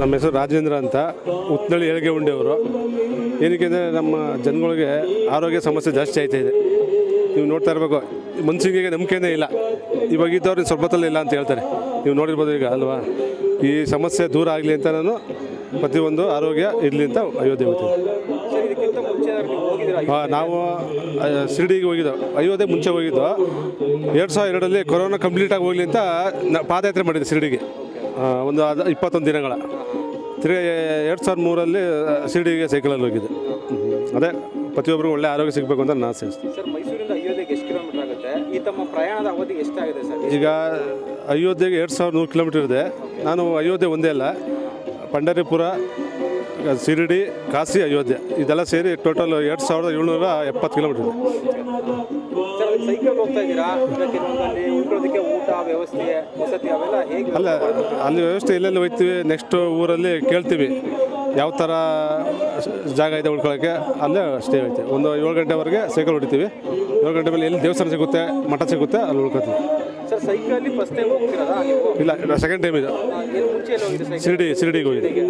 ನಮ್ಮ ಹೆಸರು ರಾಜೇಂದ್ರ ಅಂತ, ಉತ್ನಳ್ಳಿ ಏಳಿಗೆ ಉಂಡೆಯವರು. ಏನಕ್ಕೆ ಅಂದರೆ ನಮ್ಮ ಜನಗಳಿಗೆ ಆರೋಗ್ಯ ಸಮಸ್ಯೆ ಜಾಸ್ತಿ ಆಯ್ತಾ ಇದೆ. ನೀವು ನೋಡ್ತಾ ಇರಬೇಕು, ಮನ್ಸಿಗೆ ನಂಬಿಕೆನೇ ಇಲ್ಲ. ಇವಾಗ ಇದ್ದವ್ರು ಸ್ವಲ್ಪತ್ತಲ್ಲಿ ಇಲ್ಲ ಅಂತ ಹೇಳ್ತಾರೆ. ನೀವು ನೋಡಿರ್ಬೋದು ಈಗ, ಅಲ್ವಾ? ಈ ಸಮಸ್ಯೆ ದೂರ ಆಗಲಿ ಅಂತ ನಾನು ಪ್ರತಿಯೊಂದು ಆರೋಗ್ಯ ಇರಲಿ ಅಂತ ಅಯೋಧ್ಯೆ ಹಾಂ, ನೀವು ಶಿರ್ಡಿಗೆ ಹೋಗಿದ್ದೋ, ಅಯೋಧ್ಯೆ ಮುಂಚೆ ಹೋಗಿದ್ದೋ, ಎರಡು ಸಾವಿರ ಎರಡರಲ್ಲಿ ಕೊರೋನಾ ಕಂಪ್ಲೀಟಾಗಿ ಹೋಗಲಿ ಅಂತ ಪಾದಯಾತ್ರೆ ಮಾಡಿದ್ದೆ ಶಿರ್ಡಿಗೆ. ಒಂದು ಅದು ಇಪ್ಪತ್ತೊಂದು ದಿನಗಳ. ತಿರ್ಗಿ ಎರಡು ಸಾವಿರದ ಮೂರಲ್ಲಿ ಶಿರಡಿಗೆ ಸೈಕಲಲ್ಲಿ ಹೋಗಿದ್ದೆ. ಅದೇ ಪ್ರತಿಯೊಬ್ಬರಿಗೂ ಒಳ್ಳೆ ಆರೋಗ್ಯ ಸಿಗಬೇಕು ಅಂತ ನಾನು ಆಸೆ ಸರ್ ಮೈಸೂರಿಂದ ಅಯೋಧ್ಯೆಗೆ ಎಷ್ಟು ಕಿಲೋಮೀಟರ್ ಆಗುತ್ತೆ? ಈ ತಮ್ಮ ಪ್ರಯಾಣದ ಅವಧಿ ಎಷ್ಟಾಗಿದೆ ಸರ್? ಈಗ ಅಯೋಧ್ಯೆಗೆ ಎರಡು ಸಾವಿರದ ನೂರು ಕಿಲೋಮೀಟರ್ ಇದೆ. ನಾನು ಅಯೋಧ್ಯೆ ಒಂದೇ ಅಲ್ಲ. ಪಂಡರಿಪುರ ಶಿರಡಿ ಕಾಶಿ ಅಯೋಧ್ಯೆ. ಇದೆಲ್ಲ ಸೇರಿ ಟೋಟಲ್ ಎರಡು ಸಾವಿರದ ಏಳ್ನೂರ ಎಪ್ಪತ್ತು ಕಿಲೋಮೀಟರ್ ಅಲ್ಲ ಅಲ್ಲಿ ವ್ಯವಸ್ಥೆ ಎಲ್ಲೆಲ್ಲಿ ಹೋಗ್ತೀವಿ ನೆಕ್ಸ್ಟ್ ಊರಲ್ಲಿ ಕೇಳ್ತೀವಿ. ಯಾವ ಥರ ಜಾಗ ಇದೆ ಉಳ್ಕೊಳ್ಳೋಕ್ಕೆ ಅಲ್ಲೇ ಸ್ಟೇ ಐತೆ ಒಂದು ಏಳು ಗಂಟೆವರೆಗೆ ಸೈಕಲ್ ಹೊಡಿತೀವಿ. ಏಳು ಗಂಟೆ ಮೇಲೆ ಎಲ್ಲಿ ದೇವಸ್ಥಾನ ಸಿಗುತ್ತೆ ಮಠ ಸಿಗುತ್ತೆ ಅಲ್ಲಿ ಉಳ್ಕೊತೀವಿ. ಸರ್ ಸೈಕಲ್ಲಿ ಫಸ್ಟ್ ಟೈಮ್ ಹೋಗ್ತಿರೋದಾ ನೀವು? ಇಲ್ಲ ಸೆಕೆಂಡ್ ಟೈಮ್ ಇದು. ಏನು ಮುಂಚೆ ಎಲ್ಲ ಹೋಗಿದೆ ಸೈಕಲ್? ಶಿರಡಿ ಶಿರಡಿಗೆ ಹೋಗಿದೆ ಓಕೆ